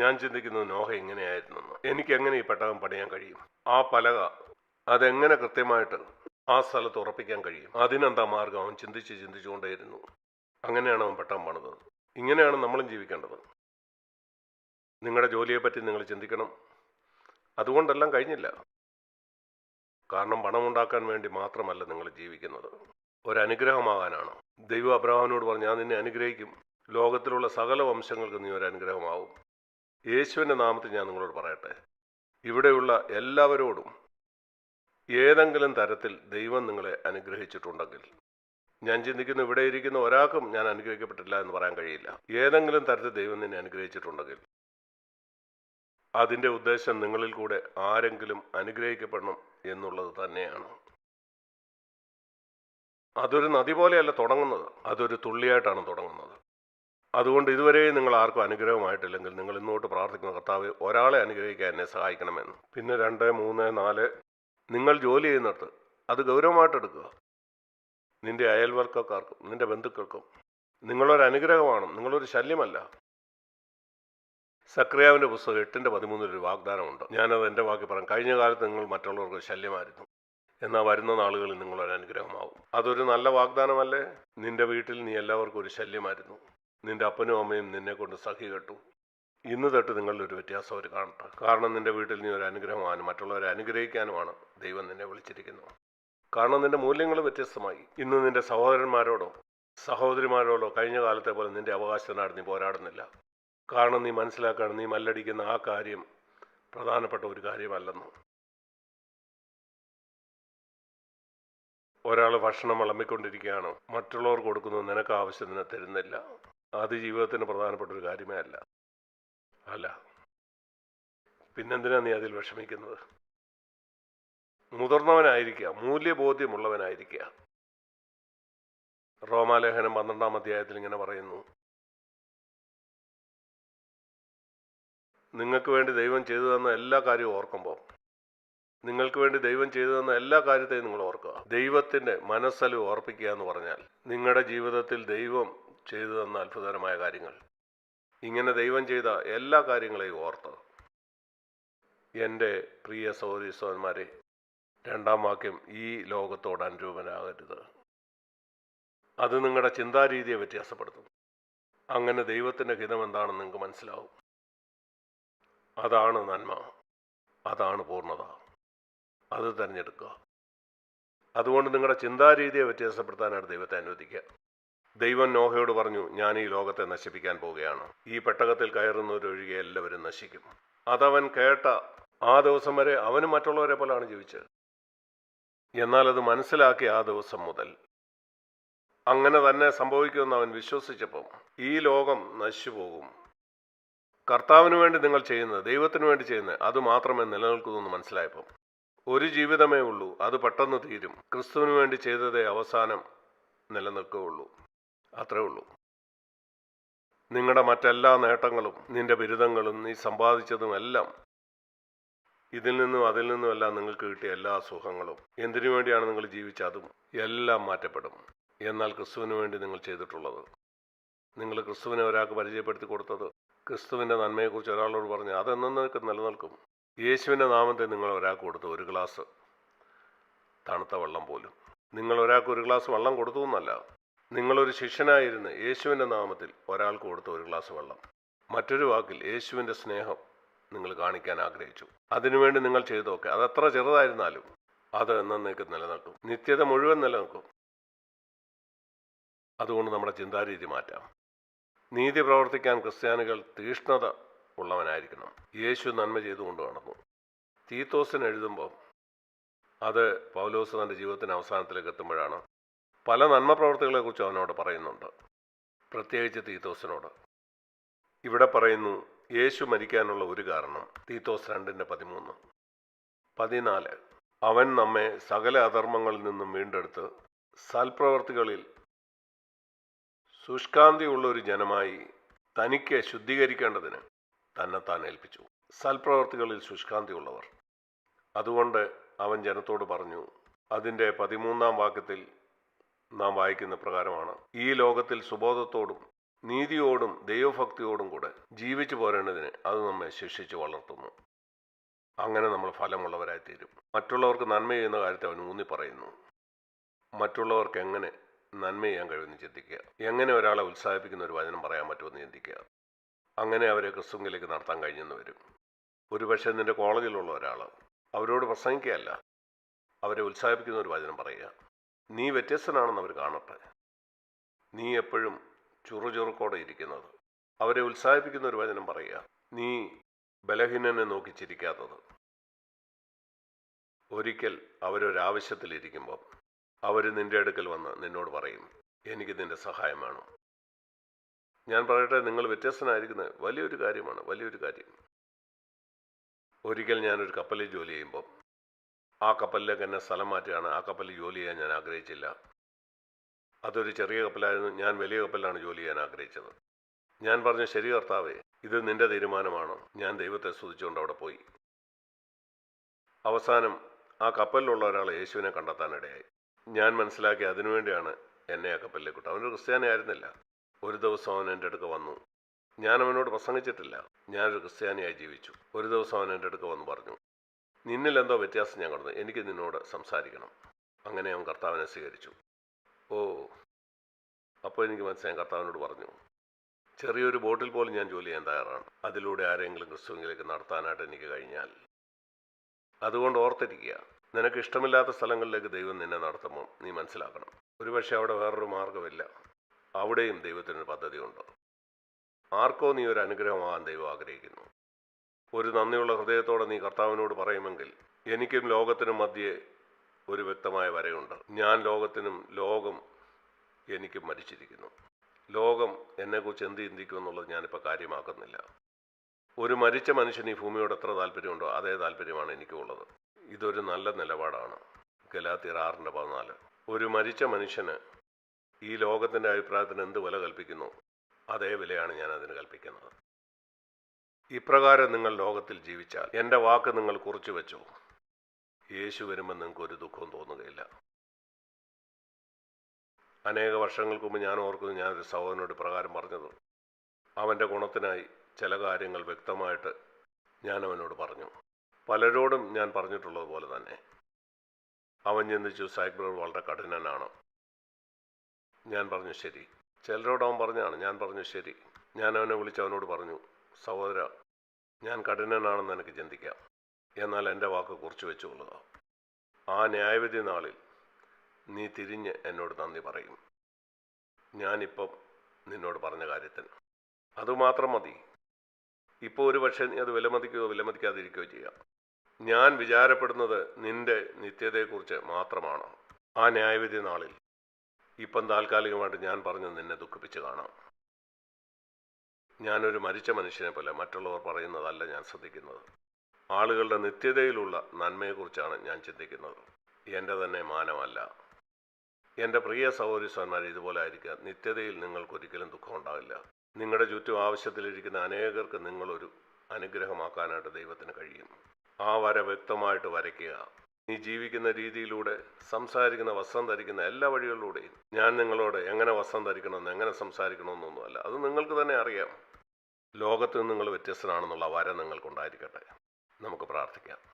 ഞാൻ ചിന്തിക്കുന്നത് നോഹ എങ്ങനെയായിരുന്നു എനിക്ക് എങ്ങനെ ഈ പെട്ടകം പണിയാൻ കഴിയും? ആ പലക അതെങ്ങനെ കൃത്യമായിട്ട് ആ സ്ഥലത്ത് ഉറപ്പിക്കാൻ കഴിയും? അതിനെന്താ മാർഗം? അവൻ ചിന്തിച്ച് ചിന്തിച്ചുകൊണ്ടേയിരുന്നു. അങ്ങനെയാണ് അവൻ പെട്ടകം പണിതത് ഇങ്ങനെയാണ് നമ്മളും ജീവിക്കേണ്ടത്. നിങ്ങളുടെ ജോലിയെപ്പറ്റി നിങ്ങൾ ചിന്തിക്കണം. അതുകൊണ്ടെല്ലാം കഴിഞ്ഞില്ല. കാരണം പണമുണ്ടാക്കാൻ വേണ്ടി മാത്രമല്ല നിങ്ങൾ ജീവിക്കുന്നത്. ഒരനുഗ്രഹമാകാനാണ്. ദൈവം അബ്രഹാമിനോട് പറഞ്ഞു ഞാൻ നിന്നെ അനുഗ്രഹിക്കും. ലോകത്തിലുള്ള സകല വംശങ്ങൾക്ക് നീ ഒരു അനുഗ്രഹമാവും യേശുവിന്റെ നാമത്തിൽ ഞാൻ നിങ്ങളോട് പറയട്ടെ. ഇവിടെയുള്ള എല്ലാവരോടും ഏതെങ്കിലും തരത്തിൽ ദൈവം നിങ്ങളെ അനുഗ്രഹിച്ചിട്ടുണ്ടെങ്കിൽ ഞാൻ ചിന്തിക്കുന്നു ഇവിടെ ഇരിക്കുന്ന ഒരാൾക്കും ഞാൻ അനുഗ്രഹിക്കപ്പെട്ടില്ല എന്ന് പറയാൻ കഴിയില്ല. ഏതെങ്കിലും തരത്തിൽ ദൈവം നിന്നെ അനുഗ്രഹിച്ചിട്ടുണ്ടെങ്കിൽ അതിന്റെ ഉദ്ദേശം നിങ്ങളിൽ കൂടെ ആരെങ്കിലും അനുഗ്രഹിക്കപ്പെടണം എന്നുള്ളത് തന്നെയാണ്. അതൊരു നദി പോലെയല്ല തുടങ്ങുന്നത്. അതൊരു തുള്ളിയായിട്ടാണ് തുടങ്ങുന്നത്. അതുകൊണ്ട് ഇതുവരെ നിങ്ങൾ ആർക്കും അനുഗ്രഹമായിട്ടില്ലെങ്കിൽ നിങ്ങൾ ഇന്നോട്ട് പ്രാർത്ഥിക്കുന്ന കർത്താവ് ഒരാളെ അനുഗ്രഹിക്കാൻ എന്നെ സഹായിക്കണമെന്ന്. പിന്നെ രണ്ട് മൂന്ന് നാല് നിങ്ങൾ ജോലി ചെയ്യുന്നിടത്ത് അത് ഗൗരവമായിട്ട് എടുക്കുക. നിന്റെ അയൽവർക്കക്കാർക്കും നിന്റെ ബന്ധുക്കൾക്കും നിങ്ങളൊരു അനുഗ്രഹമാണ് നിങ്ങളൊരു ശല്യമല്ല. സക്രിയാവിന്റെ പുസ്തകം എട്ടിന്റെ പതിമൂന്നിൽ ഒരു വാഗ്ദാനമുണ്ട്. ഞാനത് എന്റെ വാക്കി പറയാം. കഴിഞ്ഞ കാലത്ത് നിങ്ങൾ മറ്റുള്ളവർക്ക് ശല്യമായിരുന്നു. എന്നാൽ വരുന്ന നാളുകളിൽ നിങ്ങളൊരു അനുഗ്രഹമാവും. അതൊരു നല്ല വാഗ്ദാനമല്ലേ? നിന്റെ വീട്ടിൽ നീ എല്ലാവർക്കും ഒരു ശല്യമായിരുന്നു. നിന്റെ അപ്പനും അമ്മയും നിന്നെ കൊണ്ട് സഖി കെട്ടു. ഇന്ന് തൊട്ട് നിങ്ങളുടെ ഒരു വ്യത്യാസം അവർ കാണട്ടെ. കാരണം നിന്റെ വീട്ടിൽ നീ ഒരു അനുഗ്രഹമാണ് മറ്റുള്ളവരെ അനുഗ്രഹിക്കാനുമാണ് ദൈവം നിന്നെ വിളിച്ചിരിക്കുന്നത്. കാരണം നിന്റെ മൂല്യങ്ങൾ വ്യത്യസ്തമായി. ഇന്ന് നിന്റെ സഹോദരന്മാരോടോ സഹോദരിമാരോടോ കഴിഞ്ഞ കാലത്തെ പോലെ നിന്റെ അവകാശത്തിനായിട്ട് നീ പോരാടുന്നില്ല. കാരണം നീ മനസ്സിലാക്കാണ് നീ മല്ലടിക്കുന്ന ആ കാര്യം പ്രധാനപ്പെട്ട ഒരു കാര്യമല്ലെന്ന്. ഒരാൾ ഭക്ഷണം വിളമ്പിക്കൊണ്ടിരിക്കുകയാണ്. മറ്റുള്ളവർ കൊടുക്കുന്നത് നിനക്ക് ആവശ്യത്തിന് തരുന്നില്ല. അത് ജീവിതത്തിന് പ്രധാനപ്പെട്ട ഒരു കാര്യമേ അല്ല. അല്ല. പിന്നെന്തിനാ നീ അതിൽ വിഷമിക്കുന്നത്? മുതിർന്നവനായിരിക്കുക മൂല്യബോധ്യമുള്ളവനായിരിക്കുക. റോമാലേഖനം പന്ത്രണ്ടാം അധ്യായത്തിൽ ഇങ്ങനെ പറയുന്നു. നിങ്ങൾക്ക് വേണ്ടി ദൈവം ചെയ്തു തന്ന എല്ലാ കാര്യവും ഓർക്കുമ്പോൾ നിങ്ങൾക്ക് വേണ്ടി ദൈവം ചെയ്തു തന്ന എല്ലാ കാര്യത്തെയും നിങ്ങൾ ഓർക്കുക. ദൈവത്തിന്റെ മനസ്സലു ഓർപ്പിക്കുക എന്ന് പറഞ്ഞാൽ നിങ്ങളുടെ ജീവിതത്തിൽ ദൈവം ചെയ്തു തന്ന അത്ഭുതകരമായ കാര്യങ്ങൾ. ഇങ്ങനെ ദൈവം ചെയ്ത എല്ലാ കാര്യങ്ങളെയും ഓർത്ത് എന്റെ പ്രിയ സഹോദരി രണ്ടാം വാക്യം ഈ ലോകത്തോട് അനുരൂപനാകരുത്. അത് നിങ്ങളുടെ ചിന്താരീതിയെ വ്യത്യാസപ്പെടുത്തും. അങ്ങനെ ദൈവത്തിന്റെ ഹിതം എന്താണെന്ന് നിങ്ങൾക്ക് മനസ്സിലാവും. അതാണ് നന്മ. അതാണ് പൂർണത. അത് തിരഞ്ഞെടുക്കുക. അതുകൊണ്ട് നിങ്ങളുടെ ചിന്താരീതിയെ വ്യത്യാസപ്പെടുത്താനാണ് ദൈവത്തെ അനുവദിക്കുക. ദൈവം നോഹയോട് പറഞ്ഞു ഞാൻ ഈ ലോകത്തെ നശിപ്പിക്കാൻ പോവുകയാണ്. ഈ പെട്ടകത്തിൽ കയറുന്നവരൊഴികെ എല്ലാവരും നശിക്കും. അതവൻ കേട്ട ആ ദിവസം വരെ അവനും മറ്റുള്ളവരെ പോലാണ് ജീവിച്ചത്. എന്നാൽ അത് മനസ്സിലാക്കി ആ ദിവസം മുതൽ അങ്ങനെ തന്നെ സംഭവിക്കുമെന്ന് അവൻ വിശ്വസിച്ചപ്പം ഈ ലോകം നശിച്ചു പോകും കർത്താവിന് വേണ്ടി നിങ്ങൾ ചെയ്യുന്നത് ദൈവത്തിന് വേണ്ടി ചെയ്യുന്നത് അത് മാത്രമേ നിലനിൽക്കൂ എന്ന് മനസ്സിലായപ്പം ഒരു ജീവിതമേ ഉള്ളൂ. അത് പെട്ടെന്ന് തീരും. ക്രിസ്തുവിന് വേണ്ടി ചെയ്തതേ അവസാനം നിലനിൽക്കുകയുള്ളൂ. അത്രേ ഉള്ളൂ. നിങ്ങളുടെ മറ്റെല്ലാ നേട്ടങ്ങളും നിന്റെ ബിരുദങ്ങളും നീ സമ്പാദിച്ചതും എല്ലാം ഇതിൽ നിന്നും അതിൽ നിന്നുമെല്ലാം നിങ്ങൾക്ക് കിട്ടിയ എല്ലാ സുഖങ്ങളും. എന്തിനു വേണ്ടിയാണ് നിങ്ങൾ ജീവിച്ച അതും എല്ലാം മാറ്റപ്പെടും. എന്നാൽ ക്രിസ്തുവിന് വേണ്ടി നിങ്ങൾ ചെയ്തിട്ടുള്ളത്. നിങ്ങൾ ക്രിസ്തുവിനെ ഒരാൾക്ക് പരിചയപ്പെടുത്തി കൊടുത്തത് ക്രിസ്തുവിന്റെ നന്മയെക്കുറിച്ച് ഒരാളോട് പറഞ്ഞ് അതെന്നേക്ക് നിലനിൽക്കും. യേശുവിന്റെ നാമത്തെ നിങ്ങൾ ഒരാൾക്ക് കൊടുത്തു ഒരു ഗ്ലാസ് തണുത്ത വെള്ളം പോലും. നിങ്ങൾ ഒരാൾക്ക് ഒരു ഗ്ലാസ് വെള്ളം കൊടുത്തു എന്നല്ല. നിങ്ങളൊരു ശിഷ്യനായിരുന്ന് യേശുവിന്റെ നാമത്തിൽ ഒരാൾക്ക് കൊടുത്ത ഒരു ഗ്ലാസ് വെള്ളം. മറ്റൊരു വാക്കിൽ യേശുവിന്റെ സ്നേഹം നിങ്ങൾ കാണിക്കാൻ ആഗ്രഹിച്ചു. അതിനുവേണ്ടി നിങ്ങൾ ചെയ്തതൊക്കെ അതത്ര ചെറുതായിരുന്നാലും അത് എന്നേക്ക് നിലനിൽക്കും. നിത്യത മുഴുവൻ നിലനിൽക്കും. അതുകൊണ്ട് നമ്മുടെ ചിന്താരീതി മാറ്റാം. നീതി പ്രവർത്തിക്കാൻ ക്രിസ്ത്യാനികൾ തീഷ്ണത ഉള്ളവനായിരിക്കണം. യേശു നന്മ ചെയ്തുകൊണ്ട് നടന്നു. തീത്തോസിന് എഴുതുമ്പോൾ അത് പൗലോസ് തന്റെ ജീവിതത്തിന് അവസാനത്തിലേക്ക് എത്തുമ്പോഴാണ് പല നന്മ പ്രവർത്തികളെക്കുറിച്ച് അവനോട് പറയുന്നുണ്ട്. പ്രത്യേകിച്ച് തീത്തോസിനോട്. ഇവിടെ പറയുന്നു യേശു മരിക്കാനുള്ള ഒരു കാരണം തീത്തോസ് രണ്ടിന്റെ പതിമൂന്ന്. പതിനാല്. അവൻ നമ്മെ സകല അധർമ്മങ്ങളിൽ നിന്നും വീണ്ടെടുത്ത് സൽപ്രവർത്തികളിൽ ശുഷ്കാന്തിയുള്ള ഒരു ജനമായി തനിക്ക് ശുദ്ധീകരിക്കേണ്ടതിന് തന്നെത്താൻ ഏൽപ്പിച്ചു. സൽപ്രവർത്തികളിൽ ശുഷ്കാന്തി ഉള്ളവർ അതുകൊണ്ട് അവൻ ജനത്തോട് പറഞ്ഞു അതിന്റെ പതിമൂന്നാം വാക്യത്തിൽ നാം വായിക്കുന്ന പ്രകാരമാണ്. ഈ ലോകത്തിൽ സുബോധത്തോടും നീതിയോടും ദൈവഭക്തിയോടും കൂടെ ജീവിച്ചു പോരേണ്ടതിന് അത് നമ്മെ ശിക്ഷിച്ച് വളർത്തുന്നു. അങ്ങനെ നമ്മൾ ഫലമുള്ളവരായി തീരും മറ്റുള്ളവർക്ക് നന്മ ചെയ്യുന്ന കാര്യത്തെ അവൻ ഊന്നി പറയുന്നു. മറ്റുള്ളവർക്ക് എങ്ങനെ നന്മ ചെയ്യാൻ കഴിയുമെന്ന് ചിന്തിക്കുക. എങ്ങനെ ഒരാളെ ഉത്സാഹിപ്പിക്കുന്ന ഒരു വചനം പറയാൻ പറ്റുമെന്ന് ചിന്തിക്കുക. അങ്ങനെ അവരെ ക്രിസ്തുങ്കിലേക്ക് നടത്താൻ കഴിഞ്ഞെന്ന് വരും. ഒരുപക്ഷെ നിന്റെ കോളേജിലുള്ള ഒരാൾ അവരോട് പ്രസംഗിക്കുകയല്ല. അവരെ ഉത്സാഹിപ്പിക്കുന്ന ഒരു വചനം പറയുക. നീ വ്യത്യസ്തനാണെന്ന് അവർ കാണട്ടെ. നീ എപ്പോഴും ചുറുചുറുക്കോടെ ഇരിക്കുന്നത്. അവരെ ഉത്സാഹിപ്പിക്കുന്ന ഒരു വചനം പറയുക. നീ ബലഹീനനെ നോക്കി ചിരിക്കാത്തത്. ഒരിക്കൽ അവരൊരാവശ്യത്തിലിരിക്കുമ്പോൾ അവർ നിന്റെ അടുക്കൽ വന്ന് നിന്നോട് പറയും എനിക്ക് നിന്റെ സഹായം വേണം. ഞാൻ പറയട്ടെ നിങ്ങൾ വ്യത്യസ്തനായിരിക്കുന്നത് വലിയൊരു കാര്യമാണ് വലിയൊരു കാര്യം. ഒരിക്കൽ ഞാനൊരു കപ്പലിൽ ജോലി ചെയ്യുമ്പോൾ ആ കപ്പലിലേക്ക് എന്നെ സ്ഥലം മാറ്റുകയാണ്. ആ കപ്പലിൽ ജോലി ചെയ്യാൻ ഞാൻ ആഗ്രഹിച്ചില്ല. അതൊരു ചെറിയ കപ്പലായിരുന്നു. ഞാൻ വലിയ കപ്പലിലാണ് ജോലി ചെയ്യാൻ ആഗ്രഹിച്ചത്. ഞാൻ പറഞ്ഞു ശരി കർത്താവേ ഇത് നിന്റെ തീരുമാനമാണ്? ഞാൻ ദൈവത്തെ സ്തുതിച്ചുകൊണ്ട് അവിടെ പോയി. അവസാനം ആ കപ്പലിലുള്ള ഒരാൾ യേശുവിനെ കണ്ടെത്താനിടയായി ഞാൻ മനസ്സിലാക്കി അതിനുവേണ്ടിയാണ് എന്നെ ആ കപ്പലിലേക്ക് വിട്ടത്. അവനൊരു ക്രിസ്ത്യാനി ആയിരുന്നില്ല. ഒരു ദിവസം അവൻ എന്റെ അടുക്ക് വന്നു. ഞാൻ അവനോട് പ്രസംഗിച്ചിട്ടില്ല. ഞാനൊരു ക്രിസ്ത്യാനിയായി ജീവിച്ചു. ഒരു ദിവസം അവൻ എന്റെ അടുക്ക് വന്ന് പറഞ്ഞു നിന്നിൽ എന്തോ വ്യത്യാസം ഞാൻ കണ്ടു. എനിക്ക് നിന്നോട് സംസാരിക്കണം. അങ്ങനെ അവൻ കർത്താവിനെ സ്വീകരിച്ചു. ഓ അപ്പോൾ എനിക്ക് മനസ്സിലായി കർത്താവിനോട് പറഞ്ഞു ചെറിയൊരു ബോട്ടിൽ പോലും ഞാൻ ജോലി ചെയ്യാൻ തയ്യാറാണ്. അതിലൂടെ ആരെങ്കിലും ക്രിസ്തുവിലേക്ക് നടത്താനായിട്ട് എനിക്ക് കഴിഞ്ഞാൽ. അതുകൊണ്ട് ഓർത്തിരിക്കുക നിനക്ക് ഇഷ്ടമില്ലാത്ത സ്ഥലങ്ങളിലേക്ക് ദൈവം നിന്നെ നടത്തുമ്പോൾ നീ മനസ്സിലാക്കണം. ഒരുപക്ഷെ അവിടെ വേറൊരു മാർഗമില്ല അവിടെയും ദൈവത്തിനൊരു പദ്ധതിയുണ്ട്. ആർക്കോ നീ ഒരു അനുഗ്രഹമാകാൻ ദൈവം ആഗ്രഹിക്കുന്നു. ഒരു നന്ദിയുള്ള ഹൃദയത്തോടെ നീ കർത്താവിനോട് പറയുമെങ്കിൽ എനിക്കും ലോകത്തിനും മധ്യേ ഒരു വ്യക്തമായ വരയുണ്ട്. ഞാൻ ലോകത്തിനും ലോകം എനിക്കും മരിച്ചിരിക്കുന്നു. ലോകം എന്നെക്കുറിച്ച് എന്ത് ചിന്തിക്കുമെന്നുള്ളത് ഞാനിപ്പോൾ കാര്യമാക്കുന്നില്ല. ഒരു മരിച്ച മനുഷ്യന് ഈ ഭൂമിയോട് എത്ര താല്പര്യമുണ്ടോ അതേ താല്പര്യമാണ് എനിക്കുള്ളത്. ഇതൊരു നല്ല നിലപാടാണ്. ഗലാത്തിയർ ആറിന്റെ പതിനാല്. ഒരു മരിച്ച മനുഷ്യന് ഈ ലോകത്തിന്റെ അഭിപ്രായത്തിന് എന്ത് വില കൽപ്പിക്കുന്നു? അതേ വിലയാണ് ഞാൻ അതിന് കൽപ്പിക്കുന്നത്. ഇപ്രകാരം നിങ്ങൾ ലോകത്തിൽ ജീവിച്ചാൽ എന്റെ വാക്ക് നിങ്ങൾ കുറിച്ചു വെച്ചു. യേശു വരുമ്പോൾ നിങ്ങൾക്ക് ഒരു ദുഃഖവും തോന്നുകയില്ല. അനേക വർഷങ്ങൾക്ക് മുമ്പ് ഞാൻ ഓർക്കുന്നു ഞാനൊരു സഹോദരനോട് പ്രകാരം പറഞ്ഞത്. അവന്റെ ഗുണത്തിനായി ചില കാര്യങ്ങൾ വ്യക്തമായിട്ട് ഞാൻ അവനോട് പറഞ്ഞു. പലരോടും ഞാൻ പറഞ്ഞിട്ടുള്ളത് പോലെ തന്നെ. അവൻ ചിന്തിച്ചു സൈബർ വളരെ കഠിനനാണ്. ഞാൻ പറഞ്ഞു ശരി. ചിലരോട് അവൻ പറഞ്ഞാണ് ഞാൻ പറഞ്ഞു ശരി. ഞാൻ അവനെ വിളിച്ച് അവനോട് പറഞ്ഞു സഹോദര ഞാൻ കഠിനനാണെന്ന് എനിക്ക് ചിന്തിക്കാം. എന്നാൽ എന്റെ വാക്ക് കുറിച്ച് വെച്ചുകൊള്ളുക ആ ന്യായവിധി നാളിൽ നീ തിരിഞ്ഞ് എന്നോട് നന്ദി പറയും. ഞാനിപ്പം നിന്നോട് പറഞ്ഞ കാര്യത്തിന് അതുമാത്രം മതി. ഇപ്പോൾ ഒരു പക്ഷേ നീ അത് വിലമതിക്കുകയോ വിലമതിക്കാതിരിക്കുകയോ ചെയ്യാം. ഞാൻ വിചാരപ്പെടുന്നത് നിന്റെ നിത്യതയെക്കുറിച്ച് മാത്രമാണ്. ആ ന്യായവിധി നാളിൽ ഇപ്പം താൽക്കാലികമായിട്ട് ഞാൻ പറഞ്ഞ് നിന്നെ ദുഃഖിപ്പിച്ച് കാണാം. ഞാനൊരു മരിച്ച മനുഷ്യനെ പോലെ മറ്റുള്ളവർ പറയുന്നതല്ല ഞാൻ ശ്രദ്ധിക്കുന്നത്. ആളുകളുടെ നിത്യതയിലുള്ള നന്മയെക്കുറിച്ചാണ് ഞാൻ ചിന്തിക്കുന്നത്. എന്റെ തന്നെ മാനമല്ല. എന്റെ പ്രിയ സഹോദരിസ്വന്മാർ ഇതുപോലെ ആയിരിക്കുക. നിത്യതയിൽ നിങ്ങൾക്കൊരിക്കലും ദുഃഖം ഉണ്ടാവില്ല. നിങ്ങളുടെ ചുറ്റും ആവശ്യത്തിലിരിക്കുന്ന അനേകർക്ക് നിങ്ങളൊരു അനുഗ്രഹമാക്കാനായിട്ട് ദൈവത്തിന് കഴിയും. ആ വര വ്യക്തമായിട്ട് വരയ്ക്കുക. നീ ജീവിക്കുന്ന രീതിയിലൂടെ സംസാരിക്കുന്ന വസ്ത്രം ധരിക്കുന്ന എല്ലാ വഴികളിലൂടെയും ഞാൻ നിങ്ങളോട് എങ്ങനെ വസ്ത്രം ധരിക്കണമെന്ന് എങ്ങനെ സംസാരിക്കണമെന്നൊന്നുമല്ല അത് നിങ്ങൾക്ക് തന്നെ അറിയാം. ലോകത്ത് നിങ്ങൾ വ്യത്യസ്തനാണെന്നുള്ള വര നിങ്ങൾക്കുണ്ടായിരിക്കട്ടെ. നമുക്ക് പ്രാർത്ഥിക്കാം.